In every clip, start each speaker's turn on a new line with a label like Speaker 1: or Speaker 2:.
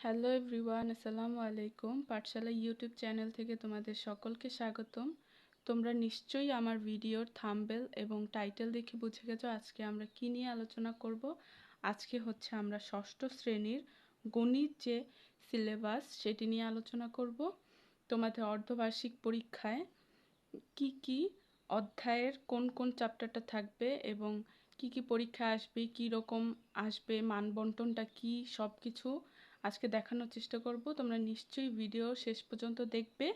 Speaker 1: Hello everyone, আসসালামু আলাইকুম। পাঠশালা YouTube channel থেকে তোমাদের সকলকে স্বাগতম। তোমরা নিশ্চয়ই আমার ভিডিওর থাম্বেল এবং টাইটেল দেখে বুঝে গেছো আজকে আমরা কি নিয়ে আলোচনা করব। আজকে হচ্ছে আমরা ষষ্ঠ শ্রেণির গণিত যে সিলেবাস সেটি নিয়ে আলোচনা করব। তোমাদের অর্ধবার্ষিক পরীক্ষায় কি কি অধ্যায়ের কোন কোন চ্যাপ্টারটা থাকবে এবং কি কি পরীক্ষা আসবে কি রকম আসবে, মানবন্টনটা কি সব কিছু আজকে দেখানোর চেষ্টা করব। তোমরা নিশ্চয়ই ভিডিও শেষ পর্যন্ত দেখবে।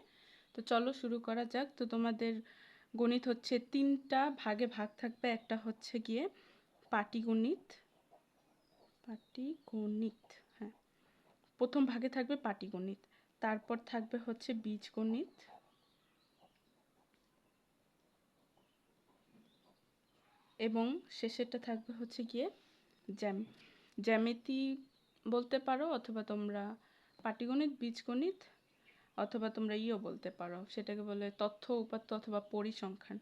Speaker 1: তো চলো শুরু করা যাক। তো তোমাদের গণিত হচ্ছে তিনটা ভাগে ভাগ থাকবে। একটা হচ্ছে গিয়ে পাটিগণিত। পাটিগণিত হ্যাঁ। প্রথম ভাগে থাকবে পাটিগণিত। তারপর থাকবে হচ্ছে বীজগণিত। এবং শেষেরটা থাকবে হচ্ছে গিয়ে জ্যাম জ্যামিতি বলতে পারো, অথবা তোমরা পাটিগণিত, বীজগণিত, অথবা তোমরা ইও বলতে পারো। সেটাকে বলে তথ্য উপাত্ত অথবা পরিসংখ্যান।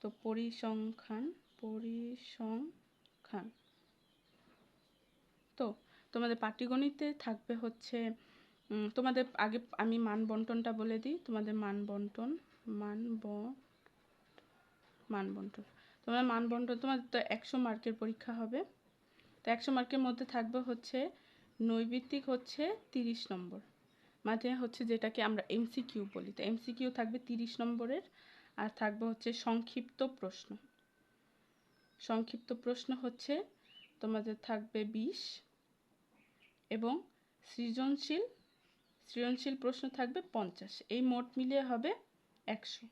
Speaker 1: তো পরিসংখ্যান পরিসংখ্যান। তো তোমাদের পাটিগণিতে থাকবে হচ্ছে তোমাদের আগে আমি মান বন্টনটা বলে দিই। তোমাদের মান বন্টন, মান ব মান বন্টন। তোমাদের মান বন্টন, তোমাদের তো একশো মার্কের পরীক্ষা হবে। তো একশো মার্কের মধ্যে থাকবে হচ্ছে নৈবিত্তিক হচ্ছে তিরিশ নম্বর। মাঝে হচ্ছে যেটাকে আমরা এমসিকিউ বলি। তো এমসিকিউ থাকবে তিরিশ নম্বরের আর থাকবে হচ্ছে সংক্ষিপ্ত প্রশ্ন। সংক্ষিপ্ত প্রশ্ন হচ্ছে তোমাদের থাকবে বিশ এবং সৃজনশীল সৃজনশীল প্রশ্ন থাকবে পঞ্চাশ। এই মোট মিলিয়ে হবে একশো।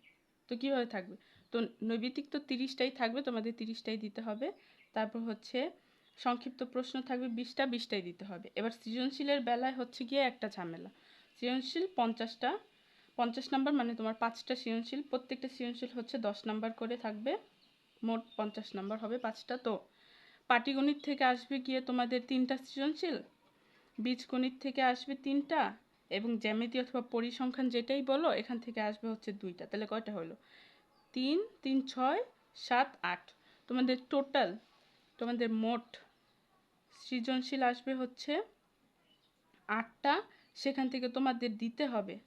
Speaker 1: তো কীভাবে থাকবে? তো নৈবিত্তিক তো তিরিশটাই থাকবে, তোমাদের তিরিশটাই দিতে হবে। তারপর হচ্ছে সংক্ষিপ্ত প্রশ্ন থাকবে বিশটা, বিশটাই দিতে হবে। এবার সৃজনশীলের বেলায় হচ্ছে গিয়ে একটা ঝামেলা। সৃজনশীল পঞ্চাশটা, পঞ্চাশ নাম্বার মানে তোমার পাঁচটা সৃজনশীল, প্রত্যেকটা সৃজনশীল হচ্ছে দশ নাম্বার করে থাকবে, মোট পঞ্চাশ নাম্বার হবে পাঁচটা। তো পাটিগণিত থেকে আসবে গিয়ে তোমাদের তিনটা সৃজনশীল, বীজগণিত থেকে আসবে তিনটা এবং জ্যামিতি অথবা পরিসংখ্যান যেটাই বলো, এখান থেকে আসবে হচ্ছে দুইটা। তাহলে কয়টা হলো? তিন তিন, ছয়, সাত, আট। তোমাদের টোটাল তোমাদের মোট সৃজনশীল আসবে হচ্ছে আটটা। সেখান থেকে তোমাদের দিতে হবে।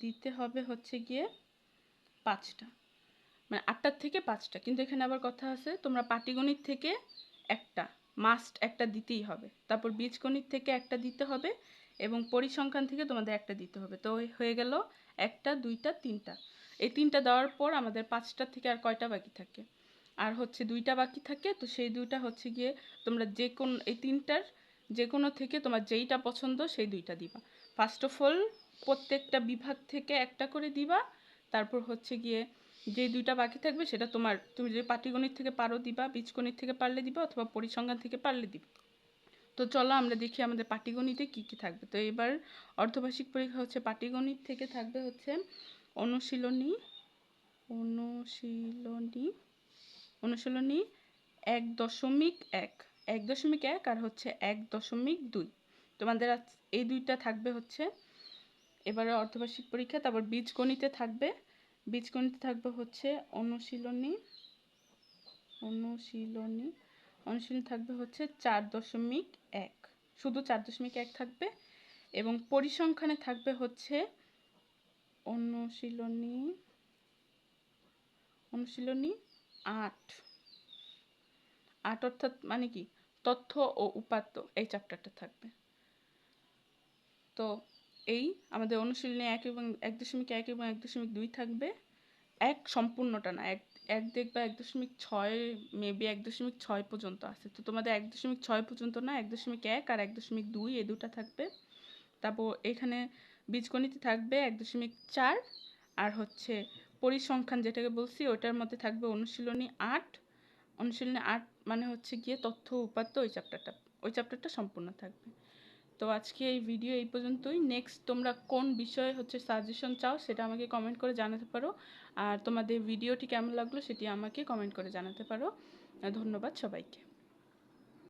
Speaker 1: দিতে হবে হচ্ছে গিয়ে পাঁচটা। মানে আটটার থেকে পাঁচটা। কিন্তু এখানে আবার কথা আছে, তোমরা পাটিগণিত থেকে একটা মাস্ট একটা দিতেই হবে। তারপর বীজগণিত থেকে একটা দিতে হবে এবং পরিসংখ্যান থেকে তোমাদের একটা দিতে হবে। তো হয়ে গেল একটা, দুইটা, তিনটা। এই তিনটা দেওয়ার পর আমাদের পাঁচটা থেকে আর কয়টা বাকি থাকে? আর হচ্ছে দুইটা বাকি থাকে, তো সেই দুইটা হচ্ছে গিয়ে তোমরা যে কোন, এই তিনটার যে কোনো থেকে তোমার যেইটা পছন্দ সেই দুইটা দিবা। ফার্স্ট অফ অল প্রত্যেকটা বিভাগ থেকে একটা করে দিবা, তারপর হচ্ছে গিয়ে যে দুইটা বাকি থাকবে সেটা তোমার, তুমি যদি পাটিগণিত থেকে পারো দিবা, বীজগণিত থেকে পারলে দিবা অথবা পরিসংখ্যান থেকে পারলে দিবা। তো চলো আমরা দেখি আমাদের পাটিগণিতে কি কি থাকবে। তো এবার অর্ধবার্ষিক পরীক্ষা হচ্ছে পাটিগণিত থেকে থাকবে হচ্ছে অনুশীলনী অনুশীলনী অনুশীলনী এক দশমিক এক এক দশমিক এক আর হচ্ছে এক দশমিক দুই। তোমাদের এই দুইটা থাকবে হচ্ছে এবারে অর্ধবার্ষিক পরীক্ষা, তারপর বীজগণিতে থাকবে। বীজগণিতে থাকবে হচ্ছে অনুশীলনী অনুশীলনী অনুশীলনী থাকবে হচ্ছে চার দশমিক এক। শুধু চার দশমিক এক থাকবে এবং পরিসংখ্যানে থাকবে হচ্ছে অনুশীলনী অনুশীলনী আট। আট অর্থাৎ মানে কি? তথ্য ও উপাত্ত এই চ্যাপ্টারটা থাকবে। তো এই আমাদের অনুশীলনে এক এবং এক দশমিক এক এবং এক দশমিক দুই থাকবে। এক সম্পূর্ণটা না, এক এক দেখবা এক দশমিক ছয় মেবি এক দশমিক ছয় পর্যন্ত আছে। তো তোমাদের এক দশমিক ছয় পর্যন্ত না, এক দশমিক এক আর এক দশমিক দুই এই দুটা থাকবে। তারপর এখানে বীজগণিতে থাকবে এক দশমিক চার আর হচ্ছে পরিসংখ্যান যেটাকে বলছি, ওটার মধ্যে থাকবে অনুশীলনী আট। অনুশীলনী আট মানে হচ্ছে গিয়ে তথ্য উপাত্ত ওই চ্যাপ্টারটা ওই চ্যাপ্টারটা সম্পূর্ণ থাকবে। তো আজকে এই ভিডিও এই পর্যন্তই। নেক্সট তোমরা কোন বিষয়ে হচ্ছে সাজেশন চাও সেটা আমাকে কমেন্ট করে জানাতে পারো। আর তোমাদের ভিডিওটি কেমন লাগল সেটি আমাকে কমেন্ট করে জানাতে পারো। ধন্যবাদ সবাইকে।